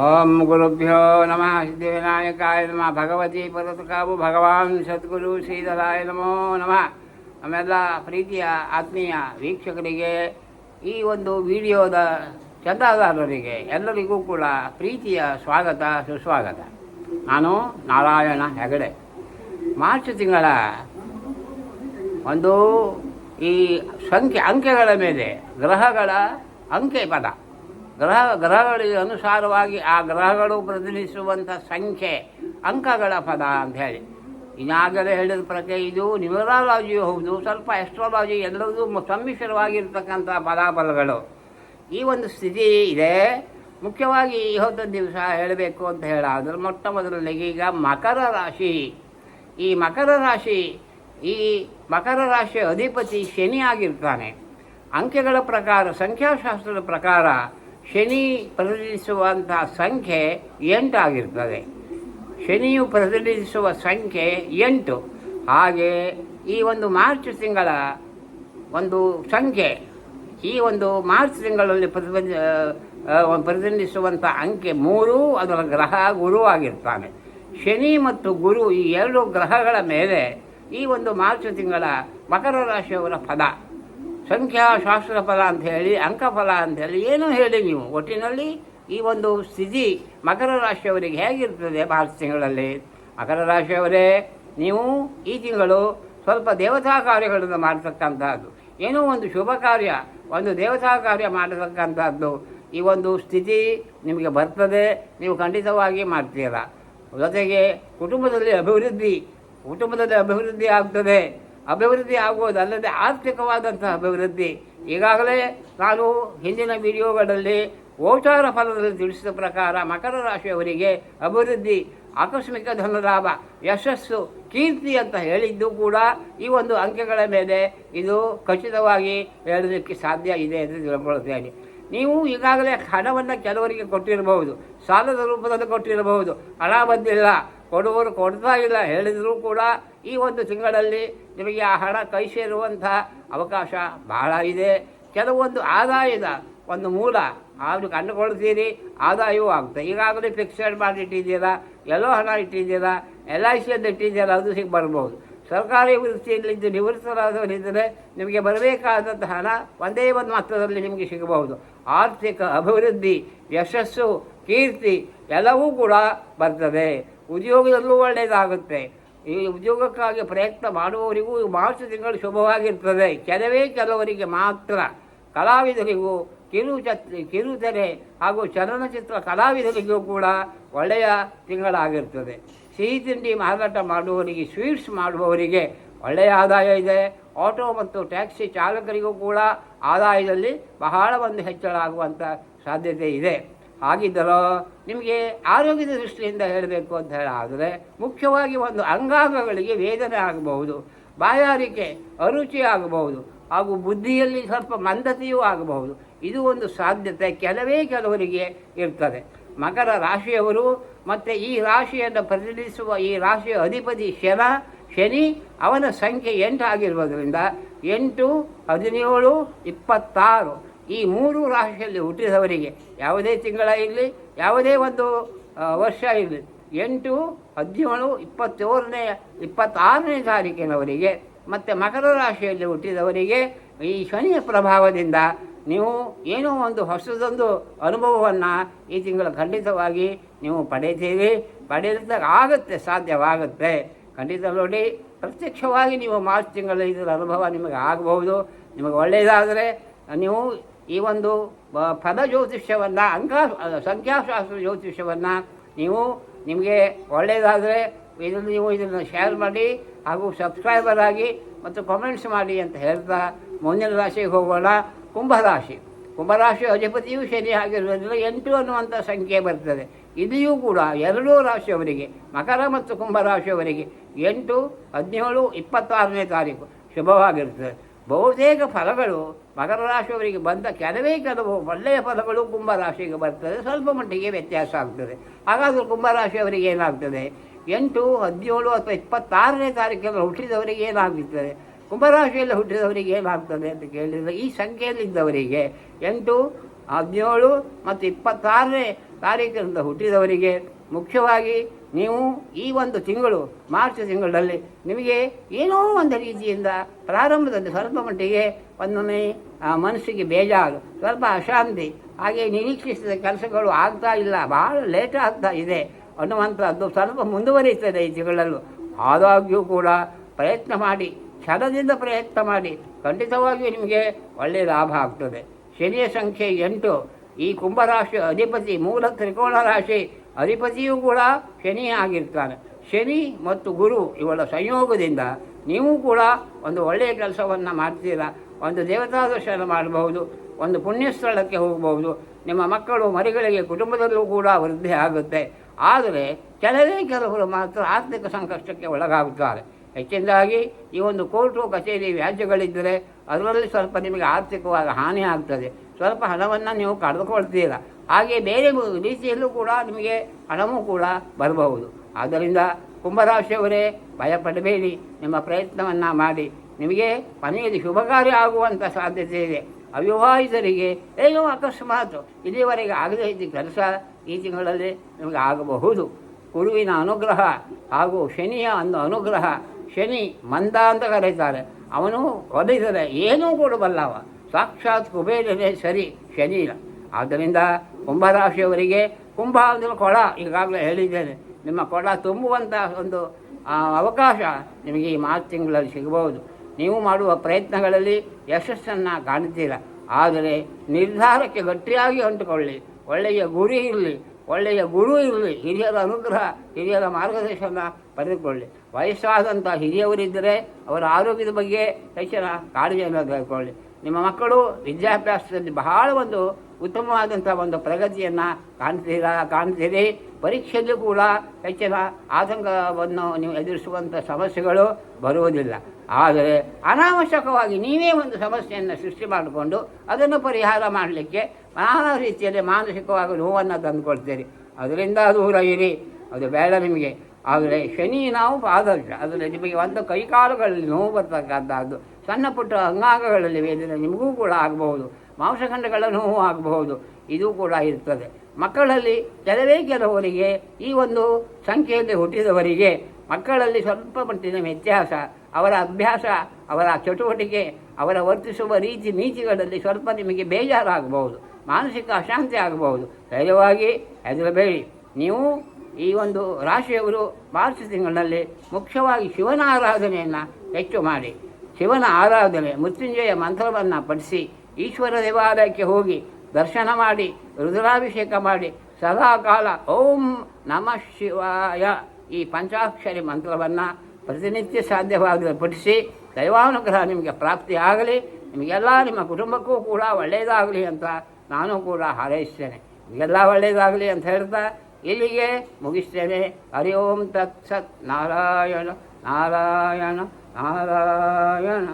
ಓಂ ಗುರುಭ್ಯೋ ನಮಃ ಸಿದ್ಧಿವಿನಾಯಕಾಯ ನಮಃ ಭಗವತಿ ಪರತಕಾವು ಭಗವಾನ್ ಸದ್ಗುರು ಶ್ರೀಧರಾಯ ನಮೋ ನಮಃ ನಮ್ಮೆಲ್ಲ ಪ್ರೀತಿಯ ಆತ್ಮೀಯ ವೀಕ್ಷಕರಿಗೆ, ಈ ಒಂದು ವಿಡಿಯೋದ ಚಂದಾದಾರರಿಗೆ ಎಲ್ಲರಿಗೂ ಕೂಡ ಪ್ರೀತಿಯ ಸ್ವಾಗತ, ಸುಸ್ವಾಗತ. ನಾನು ನಾರಾಯಣ ಹೆಗಡೆ. ಮಾರ್ಚ್ ತಿಂಗಳ ಒಂದು ಈ ಸಂಖ್ಯೆ, ಅಂಕೆಗಳ ಮೇಲೆ ಗ್ರಹಗಳ ಅಂಕೆ ಪದ ಗ್ರಹ ಗ್ರಹಗಳಿಗೆ ಅನುಸಾರವಾಗಿ ಆ ಗ್ರಹಗಳು ಪ್ರತಿನಿಧಿಸುವಂಥ ಸಂಖ್ಯೆ ಅಂಕಗಳ ಪದ ಅಂತ ಹೇಳಿ. ಇನ್ನಾಗಲೇ ಹೇಳಿದ ಪ್ರಕಾರ ಇದು ನ್ಯೂರಾಲಜಿ ಹೌದು, ಸ್ವಲ್ಪ ಎಸ್ಟ್ರಾಲಜಿ ಎಲ್ಲರದ್ದು ಸಮ್ಮಿಶ್ರವಾಗಿರ್ತಕ್ಕಂಥ ಫಲಾಫಲಗಳು ಈ ಒಂದು ಸ್ಥಿತಿ ಇದೆ. ಮುಖ್ಯವಾಗಿ ಇವತ್ತು ದಿವಸ ಹೇಳಬೇಕು ಅಂತ ಹೇಳಾದ್ರೆ, ಮೊಟ್ಟ ಮೊದಲಲ್ಲಿ ಈಗ ಮಕರ ರಾಶಿ. ಈ ಮಕರ ರಾಶಿ, ಈ ಮಕರ ರಾಶಿಯ ಅಧಿಪತಿ ಶನಿ ಆಗಿರ್ತಾನೆ. ಅಂಕೆಗಳ ಪ್ರಕಾರ, ಸಂಖ್ಯಾಶಾಸ್ತ್ರದ ಪ್ರಕಾರ ಶನಿ ಪ್ರತಿನಿಧಿಸುವಂತಹ ಸಂಖ್ಯೆ ಎಂಟಾಗಿರ್ತದೆ ಶನಿಯು ಪ್ರತಿನಿಧಿಸುವ ಸಂಖ್ಯೆ ಎಂಟು. ಹಾಗೆ ಈ ಒಂದು ಮಾರ್ಚ್ ತಿಂಗಳ ಒಂದು ಸಂಖ್ಯೆ, ಈ ಒಂದು ಮಾರ್ಚ್ ತಿಂಗಳಲ್ಲಿ ಪ್ರತಿಬಂಧ ಪ್ರತಿನಿಧಿಸುವಂಥ ಅಂಕೆ ಮೂರು, ಅದರ ಗ್ರಹ ಗುರು ಆಗಿರ್ತಾನೆ. ಶನಿ ಮತ್ತು ಗುರು ಈ ಎರಡು ಗ್ರಹಗಳ ಮೇಲೆ ಈ ಒಂದು ಮಾರ್ಚ್ ತಿಂಗಳ ಮಕರ ರಾಶಿಯವರ ಪದ ಸಂಖ್ಯಾಶಾಸ್ತ್ರ ಫಲ ಅಂತ ಹೇಳಿ ಅಂಕಫಲ ಅಂತ ಹೇಳಿ ಏನೂ ಹೇಳಿ ನೀವು. ಒಟ್ಟಿನಲ್ಲಿ ಈ ಒಂದು ಸ್ಥಿತಿ ಮಕರ ರಾಶಿಯವರಿಗೆ ಹೇಗಿರ್ತದೆ ಮಾರ್ಚ್ ತಿಂಗಳಲ್ಲಿ? ಮಕರ ರಾಶಿಯವರೇ, ನೀವು ಈ ತಿಂಗಳು ಸ್ವಲ್ಪ ದೇವತಾ ಕಾರ್ಯಗಳನ್ನು ಮಾಡತಕ್ಕಂಥದ್ದು ಏನೋ ಒಂದು ಶುಭ ಕಾರ್ಯ, ಒಂದು ದೇವತಾ ಕಾರ್ಯ ಮಾಡತಕ್ಕಂಥದ್ದು ಈ ಒಂದು ಸ್ಥಿತಿ ನಿಮಗೆ ಬರ್ತದೆ, ನೀವು ಖಂಡಿತವಾಗಿ ಮಾಡ್ತೀರಾ. ಜೊತೆಗೆ ಕುಟುಂಬದಲ್ಲಿ ಅಭಿವೃದ್ಧಿ ಕುಟುಂಬದಲ್ಲಿ ಅಭಿವೃದ್ಧಿ ಆಗ್ತದೆ. ಅಭಿವೃದ್ಧಿ ಆಗುವುದಲ್ಲದೆ ಆರ್ಥಿಕವಾದಂತಹ ಅಭಿವೃದ್ಧಿ. ಈಗಾಗಲೇ ನಾನು ಹಿಂದಿನ ವಿಡಿಯೋಗಳಲ್ಲಿ ಗೋಚಾರ ಫಲದಲ್ಲಿ ತಿಳಿಸಿದ ಪ್ರಕಾರ ಮಕರ ರಾಶಿಯವರಿಗೆ ಅಭಿವೃದ್ಧಿ, ಆಕಸ್ಮಿಕ ಧನಲಾಭ, ಯಶಸ್ಸು, ಕೀರ್ತಿ ಅಂತ ಹೇಳಿದ್ದು ಕೂಡ ಈ ಒಂದು ಅಂಕೆಗಳ ಮೇಲೆ ಇದು ಖಚಿತವಾಗಿ ಹೇಳೋದಕ್ಕೆ ಸಾಧ್ಯ ಇದೆ ಎಂದು ತಿಳ್ಕೊಳ್ತೇನೆ. ನೀವು ಈಗಾಗಲೇ ಹಣವನ್ನು ಕೆಲವರಿಗೆ ಕೊಟ್ಟಿರಬಹುದು, ಸಾಲದ ರೂಪದಲ್ಲಿ ಕೊಟ್ಟಿರಬಹುದು, ಹಣ ಬಂದಿಲ್ಲ ಕೊಡುವರು ಕೊಡ್ತಾ ಇಲ್ಲ ಹೇಳಿದರೂ ಕೂಡ ಈ ಒಂದು ತಿಂಗಳಲ್ಲಿ ನಿಮಗೆ ಆ ಹಣ ಕೈ ಸೇರುವಂಥ ಅವಕಾಶ ಬಹಳ ಇದೆ. ಕೆಲವೊಂದು ಆದಾಯದ ಒಂದು ಮೂಲ ಆದರೂ ಕಂಡುಕೊಳ್ತೀರಿ ಆದಾಯವೂ ಆಗುತ್ತೆ. ಈಗಾಗಲೇ ಫಿಕ್ಸೆಡ್ ಮಾಡಿ ಇಟ್ಟಿದ್ದೀರಾ? ಎಲ್ಲೋ ಹಣ ಇಟ್ಟಿದ್ದೀರಾ? ಎಲ್ ಐ ಸಿಯಲ್ಲಿ ಇಟ್ಟಿದ್ದೀರಾ? ಅದು ಸಿಗಿ ಬರ್ಬೋದು. ಸರ್ಕಾರಿ ವೃತ್ತಿಯಲ್ಲಿದ್ದು ನಿವೃತ್ತರಾದವರಿದ್ದರೆ ನಿಮಗೆ ಬರಬೇಕಾದಂಥ ಹಣ ಒಂದೇ ಒಂದು ಮಾತ್ರದಲ್ಲಿ ನಿಮಗೆ ಸಿಗಬಹುದು. ಆರ್ಥಿಕ ಅಭಿವೃದ್ಧಿ, ಯಶಸ್ಸು, ಕೀರ್ತಿ ಎಲ್ಲವೂ ಕೂಡ ಬರ್ತದೆ. ಉದ್ಯೋಗದಲ್ಲೂ ಒಳ್ಳೆಯದಾಗುತ್ತೆ. ಈ ಉದ್ಯೋಗಕ್ಕಾಗಿ ಪ್ರಯತ್ನ ಮಾಡುವವರಿಗೂ ಮಾರ್ಚ್ ತಿಂಗಳು ಶುಭವಾಗಿರ್ತದೆ. ಕೆಲವೇ ಕೆಲವರಿಗೆ ಮಾತ್ರ ಕಲಾವಿದರಿಗೂ, ಕಿರು ಕಿರುತೆರೆ ಹಾಗೂ ಚಲನಚಿತ್ರ ಕಲಾವಿದರಿಗೂ ಕೂಡ ಒಳ್ಳೆಯ ತಿಂಗಳಾಗಿರ್ತದೆ. ಸಿಹಿ ತಿಂಡಿ ಮಾರಾಟ ಮಾಡುವವರಿಗೆ, ಸ್ವೀಟ್ಸ್ ಮಾಡುವವರಿಗೆ ಒಳ್ಳೆಯ ಆದಾಯ ಇದೆ. ಆಟೋ ಮತ್ತು ಟ್ಯಾಕ್ಸಿ ಚಾಲಕರಿಗೂ ಕೂಡ ಆದಾಯದಲ್ಲಿ ಬಹಳ ಒಂದು ಹೆಚ್ಚಳ ಆಗುವಂಥ ಸಾಧ್ಯತೆ ಇದೆ. ಹಾಗಿದ್ದರೋ ನಿಮಗೆ ಆರೋಗ್ಯದ ದೃಷ್ಟಿಯಿಂದ ಹೇಳಬೇಕು ಅಂತ ಹೇಳಾದರೆ ಮುಖ್ಯವಾಗಿ ಒಂದು ಅಂಗಾಂಗಗಳಿಗೆ ವೇದನೆ ಆಗಬಹುದು, ಬಾಯಾರಿಕೆ, ಅರುಚಿ ಆಗಬಹುದು ಹಾಗೂ ಬುದ್ಧಿಯಲ್ಲಿ ಸ್ವಲ್ಪ ಮಂದತೆಯೂ ಆಗಬಹುದು. ಇದು ಒಂದು ಸಾಧ್ಯತೆ ಕೆಲವೇ ಕೆಲವರಿಗೆ ಇರ್ತದೆ. ಮಕರ ರಾಶಿಯವರು ಮತ್ತು ಈ ರಾಶಿಯನ್ನು ಪ್ರತಿನಿಧಿಸುವ ಈ ರಾಶಿಯ ಅಧಿಪತಿ ಶನ, ಶನಿ ಅವನ ಸಂಖ್ಯೆ ಎಂಟು ಆಗಿರುವುದರಿಂದ ಎಂಟು, ಹದಿನೇಳು, ಇಪ್ಪತ್ತಾರು ಈ ಮೂರು ರಾಶಿಯಲ್ಲಿ ಹುಟ್ಟಿದವರಿಗೆ ಯಾವುದೇ ತಿಂಗಳ ಇರಲಿ, ಯಾವುದೇ ಒಂದು ವರ್ಷ ಇರಲಿ, ಎಂಟು, ಹದಿನೇಳು, ಇಪ್ಪತ್ತೇಳನೇ, ಇಪ್ಪತ್ತಾರನೇ ತಾರೀಕಿನವರಿಗೆ ಮತ್ತು ಮಕರ ರಾಶಿಯಲ್ಲಿ ಹುಟ್ಟಿದವರಿಗೆ ಈ ಶನಿಯ ಪ್ರಭಾವದಿಂದ ನೀವು ಏನೋ ಒಂದು ಹೊಸದೊಂದು ಅನುಭವವನ್ನು ಈ ತಿಂಗಳು ಖಂಡಿತವಾಗಿ ನೀವು ಪಡೆಯುತ್ತೀರಿ ಪಡೆಯೋದಕ್ಕೆ ಆಗುತ್ತೆ, ಸಾಧ್ಯವಾಗುತ್ತೆ. ಖಂಡಿತ ನೋಡಿ, ಪ್ರತ್ಯಕ್ಷವಾಗಿ ನೀವು ಮಾರ್ಚ್ ತಿಂಗಳಲ್ಲಿ ಇದರ ಅನುಭವ ನಿಮಗೆ ಆಗಬಹುದು ನಿಮಗೆ ಒಳ್ಳೆಯದಾದರೆ ನೀವು ಈ ಒಂದು ಪದ ಜ್ಯೋತಿಷ್ಯವನ್ನು ಅಂಕ ಸಂಖ್ಯಾಶಾಸ್ತ್ರ ಜ್ಯೋತಿಷ್ಯವನ್ನು ನೀವು ನಿಮಗೆ ಒಳ್ಳೆಯದಾದರೆ ಇದನ್ನು ನೀವು ಇದನ್ನು ಶೇರ್ ಮಾಡಿ ಹಾಗೂ ಸಬ್ಸ್ಕ್ರೈಬರ್ ಆಗಿ ಮತ್ತು ಕಾಮೆಂಟ್ಸ್ ಮಾಡಿ ಅಂತ ಹೇಳ್ತಾ ಮುಂದಿನ ರಾಶಿಗೆ ಹೋಗೋಣ. ಕುಂಭರಾಶಿ ಕುಂಭರಾಶಿ ಅಧಿಪತಿಯು ಶನಿ ಆಗಿರುವುದರಿಂದ ಎಂಟು ಅನ್ನುವಂಥ ಸಂಖ್ಯೆ ಬರ್ತದೆ. ಇದೆಯೂ ಕೂಡ ಎರಡೂ ರಾಶಿಯವರಿಗೆ, ಮಕರ ಮತ್ತು ಕುಂಭರಾಶಿಯವರಿಗೆ ಎಂಟು, ಹದಿನೇಳು, ಇಪ್ಪತ್ತಾರನೇ ತಾರೀಕು ಶುಭವಾಗಿರ್ತದೆ. ಬಹುತೇಕ ಫಲಗಳು ಮಕರ ರಾಶಿಯವರಿಗೆ ಬಂದ ಕೆಲವೇ ಕೆಲವು ಒಳ್ಳೆಯ ಫಲಗಳು ಕುಂಭರಾಶಿಗೆ ಬರ್ತದೆ. ಸ್ವಲ್ಪ ಮಟ್ಟಿಗೆ ವ್ಯತ್ಯಾಸ ಆಗ್ತದೆ. ಹಾಗಾದರೂ ಕುಂಭರಾಶಿಯವರಿಗೆ ಏನಾಗ್ತದೆ? ಎಂಟು, ಹದಿನೇಳು ಅಥವಾ ಇಪ್ಪತ್ತಾರನೇ ತಾರೀಕಲ್ಲಿ ಹುಟ್ಟಿದವರಿಗೆ ಏನಾಗುತ್ತದೆ ಕುಂಭರಾಶಿಯಲ್ಲಿ ಹುಟ್ಟಿದವರಿಗೆ ಏನಾಗ್ತದೆ ಅಂತ ಕೇಳಿದರೆ ಈ ಸಂಖ್ಯೆಯಲ್ಲಿದ್ದವರಿಗೆ ಎಂಟು, ಹದಿನೇಳು ಮತ್ತು ಇಪ್ಪತ್ತಾರನೇ ತಾರೀಕಿನಿಂದ ಹುಟ್ಟಿದವರಿಗೆ ಮುಖ್ಯವಾಗಿ ನೀವು ಈ ಒಂದು ತಿಂಗಳು, ಮಾರ್ಚ್ ತಿಂಗಳಲ್ಲಿ ನಿಮಗೆ ಏನೋ ಒಂದು ರೀತಿಯಿಂದ ಪ್ರಾರಂಭದಲ್ಲಿ ಸ್ವಲ್ಪ ಮಟ್ಟಿಗೆ ಒಂದೊಮ್ಮೆ ಮನಸ್ಸಿಗೆ ಬೇಜಾರು, ಸ್ವಲ್ಪ ಅಶಾಂತಿ. ಹಾಗೆ ನಿರೀಕ್ಷಿಸಿದ ಕೆಲಸಗಳು ಆಗ್ತಾ ಇಲ್ಲ ಭಾಳ ಲೇಟ್ ಆಗ್ತಾ ಇದೆ. ಅನ್ನುವಂಥದ್ದು ಸ್ವಲ್ಪ ಮುಂದುವರಿಯುತ್ತದೆ ತಿಂಗಳಲ್ಲೂ. ಆದಾಗ್ಯೂ ಕೂಡ ಪ್ರಯತ್ನ ಮಾಡಿ ಛಲದಿಂದ ಪ್ರಯತ್ನ ಮಾಡಿ, ಖಂಡಿತವಾಗಿಯೂ ನಿಮಗೆ ಒಳ್ಳೆಯ ಲಾಭ ಆಗ್ತದೆ. ಶನಿಯ ಸಂಖ್ಯೆ ಎಂಟು, ಈ ಕುಂಭರಾಶಿ ಅಧಿಪತಿ, ಮೂಲ ತ್ರಿಕೋಣ ರಾಶಿ ಅಧಿಪತಿಯೂ ಕೂಡ ಶನಿ ಆಗಿರ್ತಾನೆ. ಶನಿ ಮತ್ತು ಗುರು ಇವಳ ಸಂಯೋಗದಿಂದ ನೀವು ಕೂಡ ಒಂದು ಒಳ್ಳೆಯ ಕೆಲಸವನ್ನು ಮಾಡ್ತೀರಾ? ಒಂದು ದೇವತಾ ದರ್ಶನ ಮಾಡಬಹುದು, ಒಂದು ಪುಣ್ಯಸ್ಥಳಕ್ಕೆ ಹೋಗಬಹುದು. ನಿಮ್ಮ ಮಕ್ಕಳು, ಮರಿಗಳಿಗೆ, ಕುಟುಂಬದಲ್ಲೂ ಕೂಡ ವೃದ್ಧಿ ಆಗುತ್ತೆ. ಆದರೆ ಕೆಲವೇ ಕೆಲವರು ಮಾತ್ರ ಆರ್ಥಿಕ ಸಂಕಷ್ಟಕ್ಕೆ ಒಳಗಾಗುತ್ತಾರೆ. ಹೆಚ್ಚಿನದಾಗಿ ಈ ಒಂದು ಕೋರ್ಟು, ಕಚೇರಿ, ವ್ಯಾಜ್ಯಗಳಿದ್ದರೆ ಅದರಲ್ಲಿ ಸ್ವಲ್ಪ ನಿಮಗೆ ಆರ್ಥಿಕವಾಗಿ ಹಾನಿ ಆಗ್ತದೆ. ಸ್ವಲ್ಪ ಹಣವನ್ನು ನೀವು ಕಳೆದುಕೊಳ್ತೀರ. ಹಾಗೆ ಬೇರೆ ರೀತಿಯಲ್ಲೂ ಕೂಡ ನಿಮಗೆ ಹಣವೂ ಕೂಡ ಬರಬಹುದು. ಆದ್ದರಿಂದ ಕುಂಭರಾಶಿಯವರೇ, ಭಯಪಡಬೇಡಿ. ನಿಮ್ಮ ಪ್ರಯತ್ನವನ್ನು ಮಾಡಿ. ನಿಮಗೆ ಮನೆಯಲ್ಲಿ ಶುಭ ಕಾರ್ಯ ಆಗುವಂಥ ಸಾಧ್ಯತೆ ಇದೆ. ಅವಿವಾಹಿತರಿಗೆ ಏನೋ ಅಕಸ್ಮಾತ್ ಇಲ್ಲಿವರೆಗೆ ಆಗದೇ ಇದ್ದ ಕೆಲಸ ಈ ತಿಂಗಳಲ್ಲಿ ನಿಮಗೆ ಆಗಬಹುದು. ಗುರುವಿನ ಅನುಗ್ರಹ ಹಾಗೂ ಶನಿಯ ಒಂದು ಅನುಗ್ರಹ. ಶನಿ ಮಂದ ಅಂತ ಕರೀತಾರೆ. ಅವನು ಒಲಿದರೆ ಏನೂ ಕೂಡ ಬಲ್ಲವ ಸಾಕ್ಷಾತ್ ಕುಬೇರನೇ ಸರಿ ಶನಿ ಇಲ್ಲ. ಆದ್ದರಿಂದ ಕುಂಭರಾಶಿಯವರಿಗೆ ಕುಂಭ ಅಂದರೆ ಕೊಳ ಈಗಾಗಲೇ ಹೇಳಿದ್ದೇನೆ. ನಿಮ್ಮ ಕೊಳ ತುಂಬುವಂಥ ಒಂದು ಅವಕಾಶ ನಿಮಗೆ ಈ ಮಾರ್ಚ್ ತಿಂಗಳಲ್ಲಿ ಸಿಗಬಹುದು. ನೀವು ಮಾಡುವ ಪ್ರಯತ್ನಗಳಲ್ಲಿ ಯಶಸ್ಸನ್ನು ಕಾಣುತ್ತೀರ. ಆದರೆ ನಿರ್ಧಾರಕ್ಕೆ ಗಟ್ಟಿಯಾಗಿ ಅಂಟುಕೊಳ್ಳಿ. ಒಳ್ಳೆಯ ಗುರಿ ಇರಲಿ, ಒಳ್ಳೆಯ ಗುರು ಇರಲಿ, ಹಿರಿಯರ ಅನುಗ್ರಹ, ಹಿರಿಯರ ಮಾರ್ಗದರ್ಶನ ಪಡೆದುಕೊಳ್ಳಿ. ವಯಸ್ಸಾದಂಥ ಹಿರಿಯವರಿದ್ದರೆ ಅವರ ಆರೋಗ್ಯದ ಬಗ್ಗೆ ಹೆಚ್ಚಿನ ಕಾಳಜಿಯನ್ನು ತೆಗೆದುಕೊಳ್ಳಿ. ನಿಮ್ಮ ಮಕ್ಕಳು ವಿದ್ಯಾಭ್ಯಾಸದಲ್ಲಿ ಬಹಳ ಒಂದು ಉತ್ತಮವಾದಂಥ ಒಂದು ಪ್ರಗತಿಯನ್ನು ಕಾಣ್ತೀರಾ, ಕಾಣ್ತೀರಿ? ಪರೀಕ್ಷೆಯಲ್ಲೂ ಕೂಡ ಹೆಚ್ಚಿನ ಆತಂಕವನ್ನು ನೀವು ಎದುರಿಸುವಂಥ ಸಮಸ್ಯೆಗಳು ಬರುವುದಿಲ್ಲ. ಆದರೆ ಅನಾವಶ್ಯಕವಾಗಿ ನೀವೇ ಒಂದು ಸಮಸ್ಯೆಯನ್ನು ಸೃಷ್ಟಿ ಮಾಡಿಕೊಂಡು ಅದನ್ನು ಪರಿಹಾರ ಮಾಡಲಿಕ್ಕೆ ನಾನಾ ರೀತಿಯಲ್ಲಿ ಮಾನಸಿಕವಾಗಿ ನೋವನ್ನು ತಂದುಕೊಳ್ತೀರಿ ಅದರಿಂದ ದೂರ ಇರಿ ಅದು ಬೇಡ ನಿಮಗೆ. ಆದರೆ ಶನಿ ನಾವು ಆದರ್ಶ ಅದರಲ್ಲಿ ನಿಮಗೆ ಒಂದು ಕೈಕಾಲುಗಳಲ್ಲಿ ನೋವು ಬರ್ತಕ್ಕಂಥದ್ದು. ಸಣ್ಣ ಪುಟ್ಟ ಅಂಗಾಂಗಗಳಲ್ಲಿ ವೇದನೆ ನಿಮಗೂ ಕೂಡ ಆಗಬಹುದು. ಮಾಂಸಖಂಡಗಳ ನೋವು ಆಗಬಹುದು. ಇದು ಕೂಡ ಇರ್ತದೆ. ಮಕ್ಕಳಲ್ಲಿ ಕೆಲವೇ ಕೆಲವರಿಗೆ ಈ ಒಂದು ಸಂಖ್ಯೆಯಲ್ಲಿ ಹುಟ್ಟಿದವರಿಗೆ ಮಕ್ಕಳಲ್ಲಿ ಸ್ವಲ್ಪ ಮಟ್ಟಿನ ವ್ಯತ್ಯಾಸ, ಅವರ ಅಭ್ಯಾಸ, ಅವರ ಚಟುವಟಿಕೆ, ಅವರ ವರ್ತಿಸುವ ರೀತಿ ನೀತಿಗಳಲ್ಲಿ ಸ್ವಲ್ಪ ನಿಮಗೆ ಬೇಜಾರಾಗಬಹುದು, ಮಾನಸಿಕ ಅಶಾಂತಿ ಆಗಬಹುದು. ಧೈರ್ಯವಾಗಿ ಹೆದರಬೇಡಿ. ನೀವು ಈ ಒಂದು ರಾಶಿಯವರು ಮಾರ್ಚ್ ತಿಂಗಳಲ್ಲಿ ಮುಖ್ಯವಾಗಿ ಶಿವನ ಆರಾಧನೆಯನ್ನು ಹೆಚ್ಚು ಮಾಡಿ. ಶಿವನ ಆರಾಧನೆ, ಮೃತ್ಯುಂಜಯ ಮಂತ್ರವನ್ನು ಪಠಿಸಿ ಈಶ್ವರ ದೇವಾಲಯಕ್ಕೆ ಹೋಗಿ ದರ್ಶನ ಮಾಡಿ, ರುದ್ರಾಭಿಷೇಕ ಮಾಡಿ, ಸದಾಕಾಲ ಓಂ ನಮಃ ಶಿವಾಯ. ಈ ಪಂಚಾಕ್ಷರಿ ಮಂತ್ರವನ್ನು ಪ್ರತಿನಿತ್ಯ ಸಾಧ್ಯವಾಗದೆ ಪಠಿಸಿ, ದೈವಾನುಗ್ರಹ ನಿಮಗೆ ಪ್ರಾಪ್ತಿಯಾಗಲಿ ನಿಮಗೆಲ್ಲ ನಿಮ್ಮ ಕುಟುಂಬಕ್ಕೂ ಕೂಡ ಒಳ್ಳೆಯದಾಗಲಿ ಅಂತ ನಾನು ಕೂಡ ಹಾರೈಸ್ತೇನೆ. ನಿಮಗೆಲ್ಲ ಒಳ್ಳೆಯದಾಗಲಿ ಅಂತ ಹೇಳ್ತಾ ಇಲ್ಲಿಗೆ ಮುಗಿಸ್ತೇನೆ. ಹರಿ ಓಂ ತತ್ ಸತ್ ನಾರಾಯಣ ನಾರಾಯಣ ನಾರಾಯಣ.